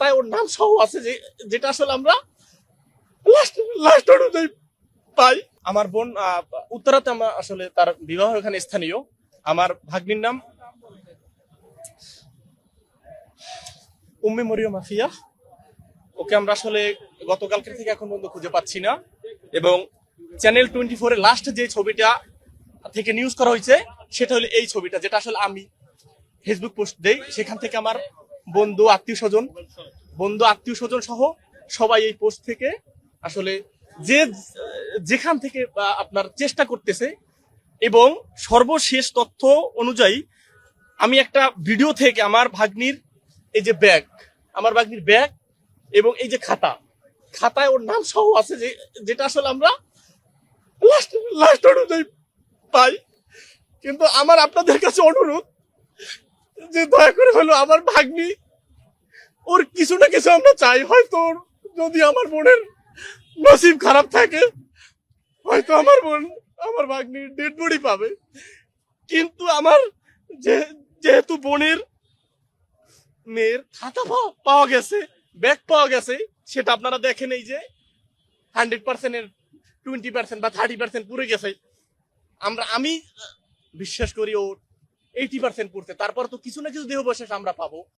খাতায় ওর নাম সহ আছে যে, যেটা আসলে আমরা লাস্ট লাস্ট অনুযায়ী পাই। আমার বোন উত্তরাতে আমার আসলে তার বিবাহ এখানে স্থানীয়। আমার ভাগ্নির নাম উম্মে মরিয়ম মাফিয়া ওকে আমরা আসলে গতকালকে থেকে এখন পর্যন্ত খুঁজে পাচ্ছি না। এবং চ্যানেল টোয়েন্টি ফোর লাস্ট যে ছবিটা থেকে নিউজ করা হয়েছে, সেটা হলো এই ছবিটা, যেটা আসলে আমি ফেসবুক পোস্ট দেই। সেখান থেকে আমার বন্ধু, আত্মীয় স্বজন, বন্ধু, আত্মীয় স্বজন সহ সবাই এই পোস্ট থেকে আসলে যে যেখান থেকে আপনার চেষ্টা করতেছে এবং সর্বশেষ তথ্য অনুযায়ী আমি একটা ভিডিও থেকে আমার ভাগ্নির এই যে ব্যাগ আমার ভাগ্নির ব্যাগ এবং এই যে খাতা, খাতায় ওর নাম সহ আছে যে, যেটা আসলে আমরা লাস্ট লাস্ট অনুযায়ী পাই। কিন্তু আমার আপনাদের কাছে অনুরোধ যে দয়া করে হলো আমার ভাগ্নি, ওর কিছু না কিছু আমরা চাই। হয়তো ওর যদি আমার বোনের নসিব খারাপ থাকে, হয়তো আমার বোন আমার ভাগ্নি ডেড বডি পাবে। কিন্তু আমার যেহেতু বোনের মেয়ের খাতা পাওয়া- গেছে, ব্যাগ পাওয়া গেছে, সেটা আপনারা দেখেন এই যে হান্ড্রেড পার্সেন্টের টোয়েন্টি পার্সেন্ট বা থার্টি পার্সেন্ট পুরে গেছে। আমরা, আমি বিশ্বাস করি ও এইটি পার্সেন্ট পড়ছে। তারপর তো কিছু না কিছু দেহ আমরা পাবো।